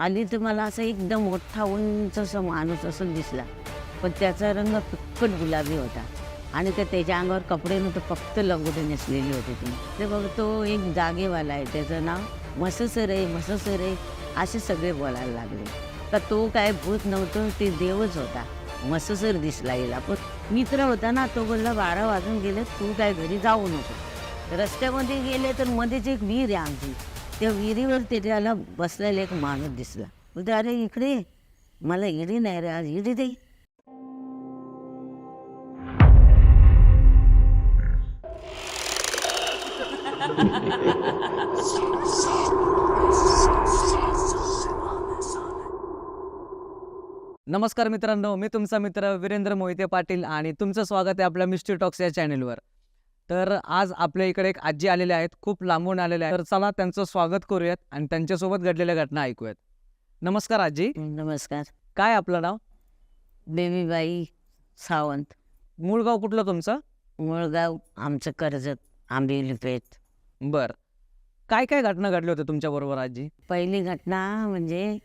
आली तर मला असं एकदम मोठा उंच असं माणूस असं दिसला. पण त्याचा रंग फिक्कट गुलाबी होता. आणि ते त्याच्या अंगावर कपडे नव्हते फक्त लगोटे नेसलेली होती ती. ते बघ तो एक जागेवाला आहे त्याचं नाव मससर आहे मससर आहे असे सगळे बोलायला लागले. तर तो काय भूत नव्हतं ते देवच होता. मससर दिसला गेला पण मित्र होता ना तो बोलला बारा वाजून गेले तू काय घरी जाऊ नको. रस्त्यामध्ये गेले तर मध्येच एक विहीर आहे आमची. त्या विहिरीवर त्याला बसलेला एक माणूस दिसला. बोलते अरे इकडे मला इडी नाही रे आज इडी दे. नमस्कार मित्रांनो मी तुमचा मित्र वीरेंद्र मोहिते पाटील आणि तुमचं स्वागत आहे आपल्या मिस्ट्री टॉक्स या चॅनेलवर. तर आज आपल्या इकडे एक आजी आलेल्या आहेत खूप लांबून आलेल्या आहेत. तर चला त्यांचं स्वागत करूयात आणि त्यांच्यासोबत घडलेल्या घटना ऐकूयात. नमस्कार आजी. नमस्कार. काय आपलं नाव? बेबीबाई सावंत. मूळ गाव कुठलं तुमचं? मुळगाव आमचं कर्जत आंबिवली पेठ बर. काय काय घटना घडल्या होत्या तुमच्याबरोबर आजी? पहिली घटना म्हणजे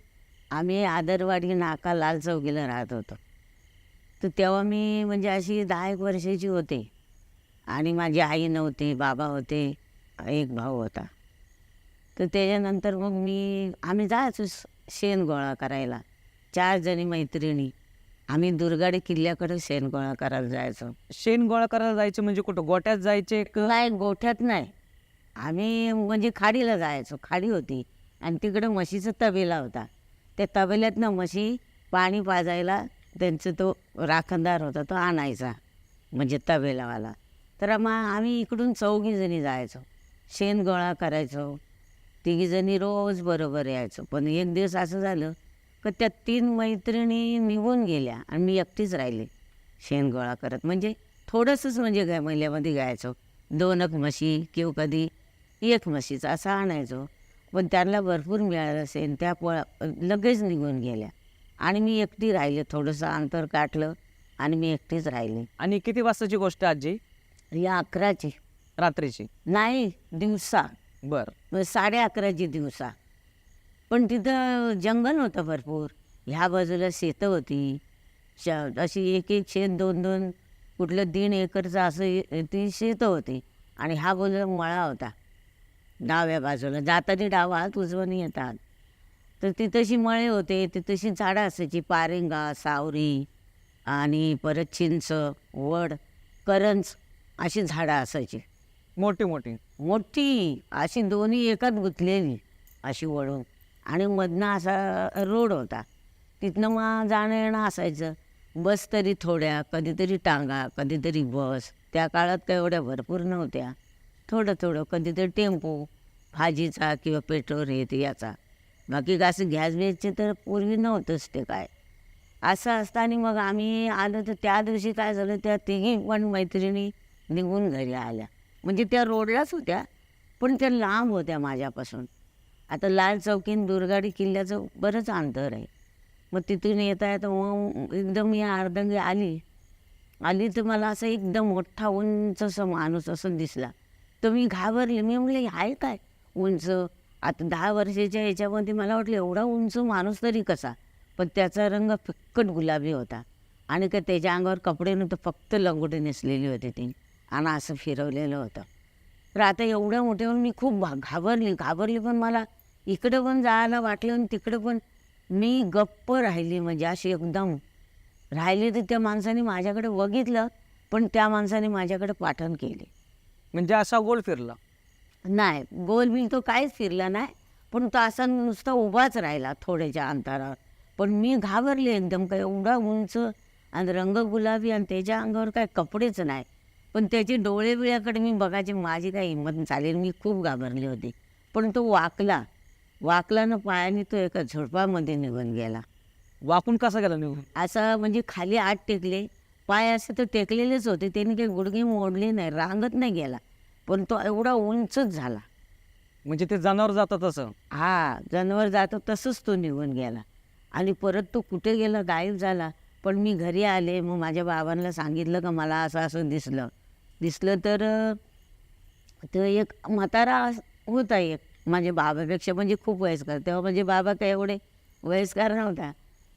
आम्ही आदरवाडी नाका लाल चौकीला राहत होतो. तर तेव्हा मी म्हणजे अशी दहा एक वर्षाची होते. आणि माझी आई नव्हती बाबा होते एक भाऊ होता. तर त्याच्यानंतर मग मी आम्ही जायचो शेण गोळा करायला. चार जणी मैत्रिणी. आम्ही दुर्गाडी किल्ल्याकडे शेण गोळा करायला जायचो. शेण गोळा करायला जायचे म्हणजे कुठं? गोट्यात जायचे नाही गोठ्यात नाही. आम्ही म्हणजे खाडीला जायचो. खाडी होती. आणि तिकडं म्हशीचा तबेला होता. त्या तबेल्यातनं म्हशी पाणी पाजायला त्यांचं तो राखणदार होता तो आणायचा. म्हणजे तबेलावाला. तर मग आम्ही इकडून चौघीजणी जायचो. शेण गोळा करायचो. तिघीजणी रोज बरोबर यायचो. पण एक दिवस असं झालं का त्या तीन मैत्रिणी निघून गेल्या आणि मी एकटीच राहिले शेण गोळा करत. म्हणजे थोडंसंच म्हणजे गाय महिल्यामध्ये गायचो. दोन एक म्हशी किंवा कधी एक म्हशीचं असं आणायचो. पण त्यांना भरपूर मिळालं असेल त्या पोळा लगेच निघून गेल्या. आणि मी एकटी राहिले. थोडंसं अंतर काटलं आणि मी एकटीच राहिले. आणि किती वाजताची गोष्ट आजी? या अकराची. रात्रीची? नाही दिवसा. बर. मग साडे अकराची दिवसा. पण तिथं जंगल होतं भरपूर. ह्या बाजूला शेतं होती. श अशी एक एक शेत दोन दोन कुठलं दीड एकरचं असं ए- ती शेतं होती. आणि हा बाजूला मळा होता. डाव्या बाजूला. जाताना डावात उजवणी येतात तर तिथंशी मळे होते. तिथंशी झाडं असायची. पारिंगा सावरी आणि परत चिंच वड करंज. अशी झाडं असायची. मोठी मोठी. मोठी अशी दोन्ही एकात गुंतलेली अशी वळून. आणि मधनं असा रोड होता. तिथनं मग जाणं येणं असायचं. बस तरी थोड्या कधीतरी टांगा कधीतरी बस. त्या काळात काय एवढ्या भरपूर नव्हत्या. थोडं थोडं कधीतरी टेम्पो भाजीचा किंवा पेट्रोल हे ते याचा. बाकी का असं गॅस बेसचे तर पूर्वी नव्हतंच ते काय. असं असताना मग आम्ही आलो तर त्या दिवशी काय झालं त्या तिघी पण मैत्रिणी निघून घरी आल्या. म्हणजे त्या रोडलाच होत्या पण त्या लांब होत्या माझ्यापासून. आता लाल चौकीन दुर्गाडी किल्ल्याचं बरंच अंतर आहे. मग तिथून येता येता मग एकदम या अर्धंगी आली. आली तर मला असं एकदम मोठा उंच असं माणूस असं दिसला. तर मी घाबरले. मी म्हणले आहे काय? उंच? आता दहा वर्षाच्या ह्याच्यामध्ये मला वाटलं एवढा उंच माणूस तरी कसा? पण त्याचा रंग फिक्कट गुलाबी होता. आणि का त्याच्या अंगावर कपडे नव्हते फक्त लंगोटी नेसलेली होती ती आणि असं फिरवलेलं होतं. तर आता एवढ्या मोठ्यावर मी खूप घाबरली. घाबरली पण मला इकडं पण जायला वाटलं आणि तिकडं पण मी गप्प राहिली म्हणजे अशी एकदम. राहिली तर त्या माणसाने माझ्याकडे बघितलं पण त्या माणसाने माझ्याकडे पाठण केले. म्हणजे असा गोल फिरला? नाही गोल बिल तो काहीच फिरला नाही पण तो असा नुसता उभाच राहिला थोड्याच्या अंतरावर. पण मी घाबरले एकदम काय एवढा उंच आणि रंग गुलाबी आणि त्याच्या अंगावर काय कपडेच नाही. पण त्याचे डोळे बिळ्याकडे मी बघायचे माझी काही हिंमत चालेल मी खूप घाबरली होती. पण तो वाकला. वाकला ना पायाने तो एका झुडपामध्ये निघून गेला. वाकून कसा गेला निघून? असं म्हणजे खाली आत टेकले. पाय असे तर टेकलेलेच होते. त्यांनी काही गुडघे मोडले नाही रांगत नाही गेला. पण तो एवढा उंचच झाला. म्हणजे ते जनावर जातं तसं? हा जनावर जातो तसंच तो निघून गेला. आणि परत तो कुठे गेला गायब झाला. पण मी घरी आले. मग माझ्या बाबांना सांगितलं का मला असं असं दिसलं. दिसलं तर तो एक म्हातारा होता एक. माझ्या बाबापेक्षा म्हणजे खूप वयस्कर. तेव्हा म्हणजे बाबा काय एवढे वयस्कर नव्हता.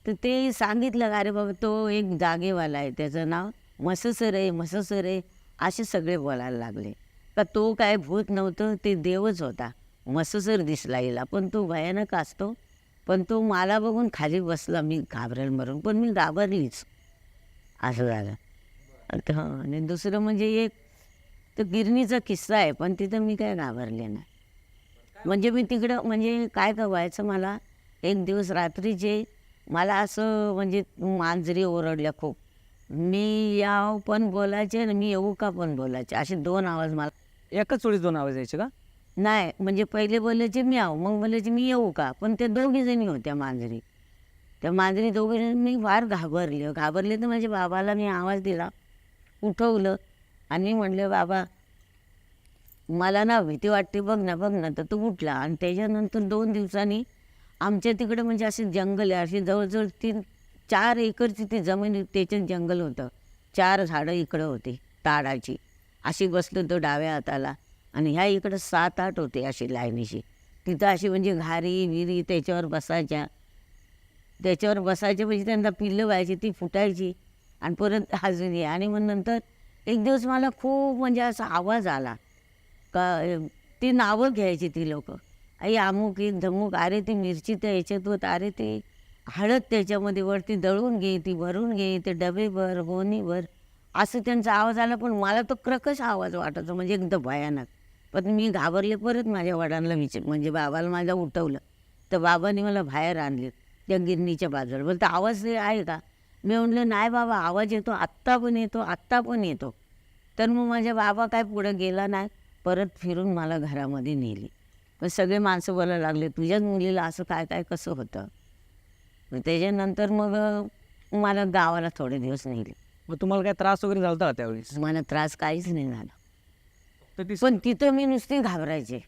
तर ते सांगितलं अरे बाबा तो एक जागेवाला आहे. त्याचं नाव मससर आहे मससर आहे असे सगळे बोलायला लागले. का तो काय भूत नव्हतं ते देवच होता. मससर दिसला हिला. पण तो भयानक असतो. पण तो मला बघून खाली बसला. मी घाबरेल मरून. पण मी घाबरलीच. असं झालं. हं, आणि दुसरं म्हणजे एक तो गिरणीचा किस्सा आहे पण तिथं मी काय घाबरले नाही. म्हणजे मी तिकडं म्हणजे काय का व्हायचं मला एक दिवस रात्रीचे मला असं म्हणजे मांजरी ओरडल्या खूप. मी याव पण बोलायचे आणि मी येऊ का पण बोलायचे असे दोन आवाज मला. एकच चोळीस दोन आवाज यायचे का? नाही म्हणजे पहिले बोलायचे मी आव मग बोलायचे मी येऊ का पण ते दोघी जणी होत्या मांजरी. त्या मांजरी दोघी मी फार घाबरले. घाबरले तर माझ्या बाबाला मी आवाज दिला. उठवलं. आणि म्हणलं बाबा मला ना भीती वाटते बघ ना बघ ना. तर तो उठला. आणि त्याच्यानंतर दोन दिवसांनी आमच्या तिकडे म्हणजे असे जंगल आहे. असे जवळजवळ तीन चार एकरची ती जमीन त्याच्यात जंगल होतं. चार झाडं इकडं होती ताडाची. अशी बसलो तो डाव्या हाताला. आणि ह्या इकडं सात आठ होते अशी लाईनीशी. तिथं अशी म्हणजे घारी विरी त्याच्यावर बसायच्या. त्याच्यावर बसायचे म्हणजे त्यांना पिल्लं व्हायची ती फुटायची. आणि परत अजून ये. आणि मग नंतर एक दिवस मला खूप म्हणजे असा आवाज आला. का ती नावं घ्यायची ती लोक. आई अमुक एक धमुक अरे ती मिरची त्या याच्यात होत अरे ते हळद त्याच्यामध्ये वरती दळून घे ती भरून घे ते डबे भर गोणी भर. असं त्यांचा आवाज आला पण मला तो क्रकश आवाज वाटायचा म्हणजे एकदम भयानक. पण मी घाबरले परत माझ्या वडिलांना विचार म्हणजे बाबाला माझ्या उठवलं. तर बाबांनी मला बाहेर आणले त्या गिरणीच्या बाजूला. बोलतं आवाज आहे का? मी म्हटलं नाही बाबा आवाज येतो आत्ता पण येतो आत्ता पण येतो. तर मग माझ्या बाबा काय पुढं गेला नाही परत फिरून मला घरामध्ये नेली. पण सगळे माणसं बोलायला लागले तुझ्याच मुलीला असं काय काय कसं होतं? मग त्याच्यानंतर मग मला गावाला थोडे दिवस नेले. मग तुम्हाला काय त्रास वगैरे झाला होता का त्यावेळेस? मला त्रास काहीच नाही झाला. तर ती पण तिथं मी नुसती घाबरायचे.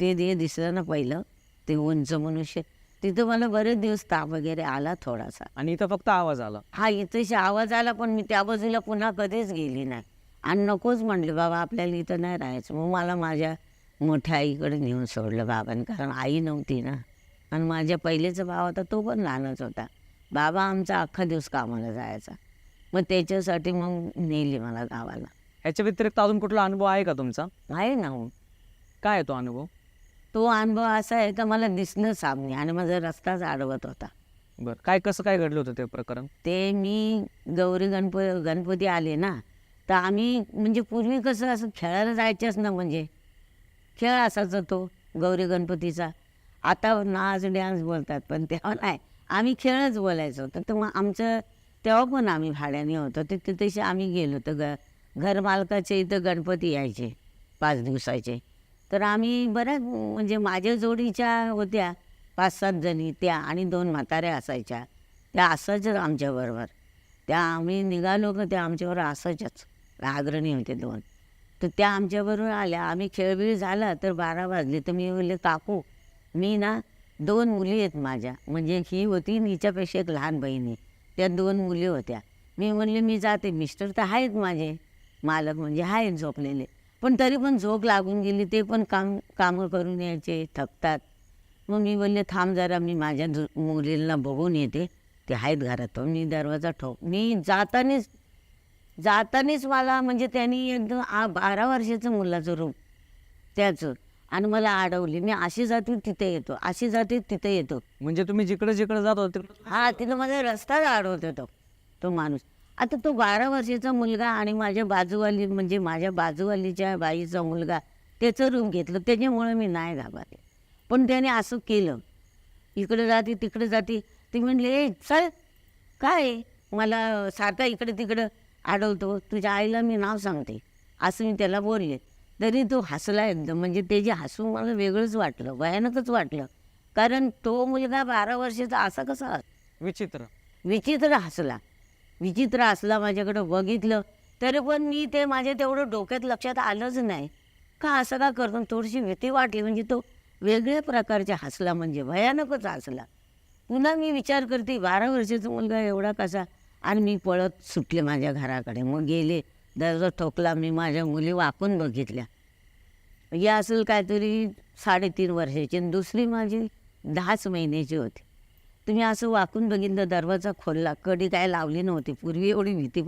ते दे दिसलं ना पहिलं ते उंच मनुष्य तिथं मला बरेच दिवस ताप वगैरे आला थोडासा. आणि इथं फक्त आवाज आला? हा इथेशी आवाज आला पण मी त्या बाजूला पुन्हा कधीच गेली नाही. आणि नकोच म्हणले बाबा आपल्याला इथं नाही राहायचं. मग मला माझ्या मोठ्या आईकडे नेऊन सोडलं बाबांनी कारण आई नव्हती ना. आणि माझ्या पहिलेचा भाव होता तो पण लहानच होता. बाबा आमचा अख्खा दिवस कामाला जायचा. मग त्याच्यासाठी मग नेली मला गावाला. ह्याच्या व्यतिरिक्त अजून कुठला अनुभव आहे का तुमचा? आहे ना हो. काय आहे तो अनुभव? तो अनुभव असा आहे का मला दिसणं सामने आणि माझा रस्ताच अडवत होता. बरं काय कसं काय घडलं होतं ते प्रकरण? ते मी गौरी गणप गणपती आले ना तर आम्ही म्हणजे पूर्वी कसं असं खेळायला जायचंच ना म्हणजे. खेळ असायचा तो गौरी गणपतीचा. आता नाच डॅन्स बोलतात पण तेव्हा नाही. आम्ही खेळच बोलायचो. तर मग आमचं तेव्हा पण आम्ही भाड्याने होतो. ते तिथेशी आम्ही गेलो तर ग घरमालकाचे इथं गणपती यायचे पाच दिवसाचे. तर आम्ही बऱ्याच म्हणजे माझ्या जोडीच्या होत्या पाच सात जणी त्या आणि दोन म्हाताऱ्या असायच्या. त्या असायच्याच आमच्याबरोबर. त्या आम्ही निघालो का त्या आमच्याबरोबर असायच्याच. आग्रणी होते दोन. तर त्या आमच्याबरोबर आल्या. आम्ही खेळबिळ झाला तर बारा वाजले. तर मी बोलले काकू मी ना दोन मुली आहेत माझ्या. म्हणजे ही होती आणि हिच्यापेक्षा एक लहान बहिणी त्या दोन मुली होत्या. मी म्हणले मी जाते. मिस्टर तर आहेत माझे. मालक म्हणजे आहेत झोपलेले. पण तरी पण झोप लागून गेली ते पण काम कामं करून यायचे थकतात. मग मी बोलले थांब जरा मी माझ्या मुलीला बघून येते. ते आहेत घरात मी दरवाजा ठोक मी जातानीच जातानीच मला म्हणजे त्यांनी एकदम आ बारा वर्षाचं मुलाचं रूप त्याचं. आणि मला अडवली. मी अशी जाते तिथे येतो अशी जाते तिथे येतो. म्हणजे तुम्ही जिकडे जिकडे जात होते तिकडे हा तिथं माझा रस्ताच अडवत होतो तो माणूस. आता तो बारा वर्षाचा मुलगा आणि माझ्या बाजूवाली म्हणजे माझ्या बाजूवालीच्या बाईचा मुलगा त्याचं रूम घेतलं. त्याच्यामुळे मी नाही घाबरले. पण त्याने असं केलं. इकडे जाते तिकडे जाते. ती म्हणले ए चल. काय? मला सारखा इकडे तिकडं अडवतो तुझ्या आईला मी नाव सांगते. असं मी त्याला बोलले. तरी तो हसला एकदम. म्हणजे ते जे हसून मला वेगळंच वाटलं. भयानकच वाटलं. कारण तो मुलगा बारा वर्षाचा असा कसा विचित्र. विचित्र हसला. विचित्र असला माझ्याकडं बघितलं तरी पण मी ते माझ्या तेवढं डोक्यात लक्षात आलंच नाही. का असं का करतो थोडीशी भीती वाटली म्हणजे तो वेगळ्या प्रकारच्या हसला म्हणजे भयानकच हसला. पुन्हा मी विचार करते बारा वर्षाचा मुलगा एवढा कसा? आणि मी पळत सुटले माझ्या घराकडे. मग गेले दरवाजा ठोकला मी माझ्या मुली वाकून बघितल्या. या असेल काहीतरी साडेतीन वर्षाची आणि दुसरी माझी दहाच महिन्याची होती. तुम्ही असं वाकून बघितलं दरवाजा खोलला कडी काय लावली नव्हती पूर्वी एवढी भीती